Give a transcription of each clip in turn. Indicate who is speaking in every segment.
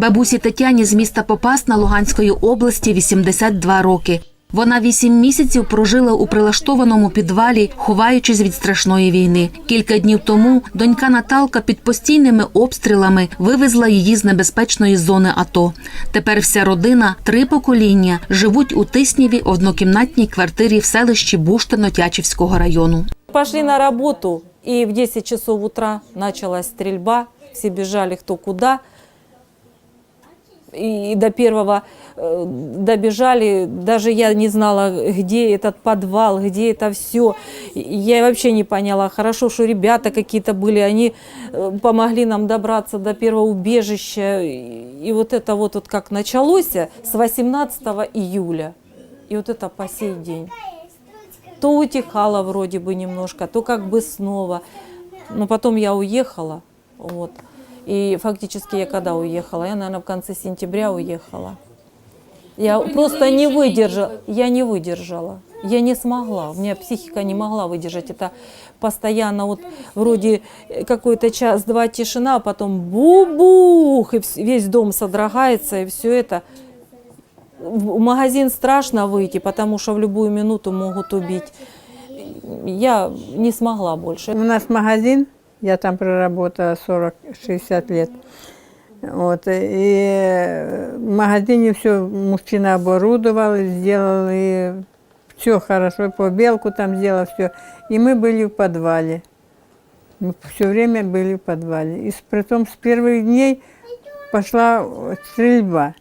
Speaker 1: Бабусі Тетяні з міста Попасна Луганської області 82 роки. Вона вісім місяців прожила у прилаштованому підвалі, ховаючись від страшної війни. Кілька днів тому донька Наталка під постійними обстрілами вивезла її з небезпечної зони АТО. Тепер вся родина, три покоління, живуть у Тиснєві однокімнатній квартирі в селищі Буштино Тячівського району.
Speaker 2: Пошли на работу, и в 10 часов утра началась стрельба. Все бежали кто куда. И до первого э, добежали, даже я не знала, где этот подвал, где это все. Я вообще не поняла. Хорошо, что ребята какие-то были, они э, помогли нам добраться до первого убежища. И вот это вот, вот как началось с 18 июля. И вот это по сей день то утихало вроде бы немножко, то как бы снова. Но потом я уехала, вот. И фактически я когда уехала? Я, наверное, в конце сентября уехала. Я просто не выдержала, я не выдержала, я не смогла, у меня психика не могла выдержать. Это постоянно вот вроде какой-то час-два тишина, а потом бу-бух, и весь дом содрогается, и все это. В магазин страшно выйти, потому что в любую минуту могут убить. Я не смогла больше.
Speaker 3: У нас магазин, я там проработала 40-60 лет. Вот, и в магазине все мужчина оборудовал, сделали все хорошо, побелку там сделал, все. И мы были в подвале. Мы все время были в подвале. И притом с первых дней пошла стрельба.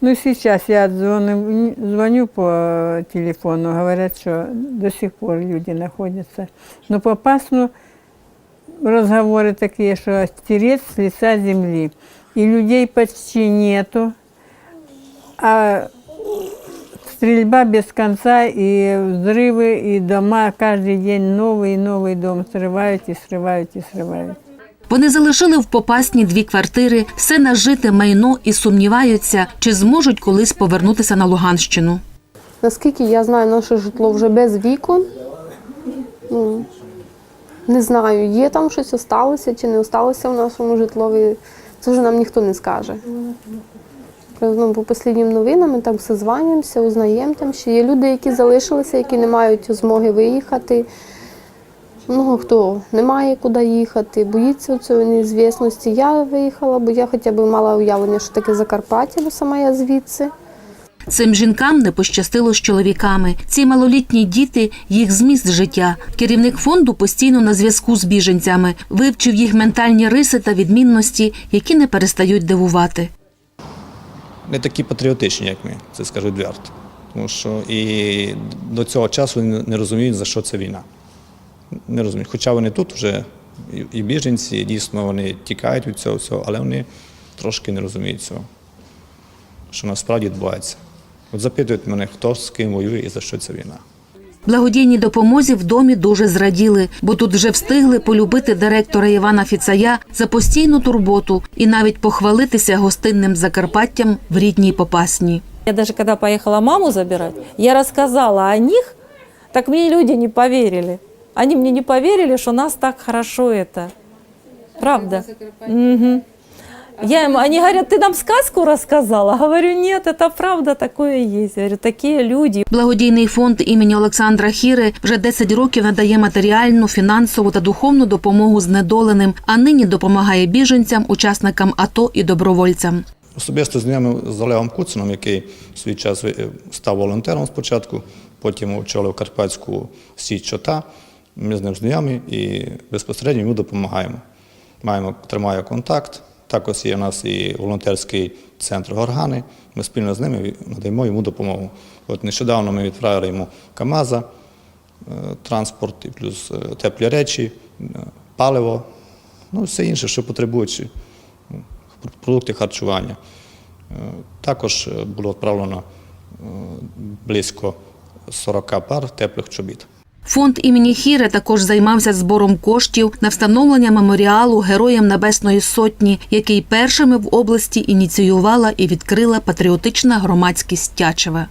Speaker 3: Ну и сейчас я звоню, звоню по телефону, говорят, что до сих пор люди находятся. Но по Пасну разговоры такие, что стереть с лица земли. И людей почти нету, а стрельба без конца, и взрывы, и дома, каждый день новый и новый дом срывают и срывают и срывают.
Speaker 1: Вони залишили в Попасні дві квартири, все нажите майно і сумніваються, чи зможуть колись повернутися на Луганщину.
Speaker 4: Наскільки я знаю, наше житло вже без вікон. Ну, не знаю, є там щось осталося чи не осталося в нашому житлові. Це вже нам ніхто не скаже. Ну, по останнім новинам ми там все званюємося, узнаємо там, що є люди, які залишилися, які не мають змоги виїхати. Ну, хто не має куди їхати, боїться цієї неізвісності. Я виїхала, бо я хоча б мала уявлення, що таке Закарпаття, бо сама я звідси.
Speaker 1: Цим жінкам не пощастило з чоловіками. Ці малолітні діти їх зміст життя. Керівник фонду постійно на зв'язку з біженцями, вивчив їх ментальні риси та відмінності, які не перестають дивувати.
Speaker 5: не такі патріотичні, як ми, це скажу відверто. Тому що і до цього часу не розуміють, за що це війна. Не розуміють. Хоча вони тут вже і- біженці, дійсно вони тікають від цього всього, але вони трошки не розуміють цього, що насправді відбувається. От запитують мене, хто з ким воює і за що ця війна.
Speaker 1: Благодійній допомозі в домі дуже зраділи, бо тут вже встигли полюбити директора Івана Фіцая за постійну турботу і навіть похвалитися гостинним Закарпаттям в рідній Попасні.
Speaker 2: Я даже когда поехала маму забирать, я рассказала о них, так мне люди не поверили. Они мне не поверили, что нас так хорошо это. Правда. Мгм. Я им, они говорят, ты нам сказку рассказала? Говорю, нет, это правда, такое есть. Говорю, такие люди.
Speaker 1: Благодійний фонд імені Олександра Хіри вже 10 років надає матеріальну, фінансову та духовну допомогу знедоленим, а нині допомагає біженцям, учасникам АТО і добровольцям.
Speaker 5: Особисто знайомий з Олегом Куцином, який в свій час е, став волонтером спочатку, потім очолив Карпатську сіть чота. Ми з ним знайомі і безпосередньо йому допомагаємо. Маємо, тримаю контакт. Також є у нас і волонтерський центр Горгани. Ми спільно з ними надаємо йому допомогу. От нещодавно ми відправили йому КАМАЗа, е, транспорт, і плюс е, теплі речі, е, паливо, ну все інше, що потребують е, продукти харчування. Також було відправлено близько 40 пар теплих чобіт.
Speaker 1: Фонд імені Хіре також займався збором коштів на встановлення меморіалу Героям Небесної Сотні, який першими в області ініціювала і відкрила патріотична громадськість Тячеве.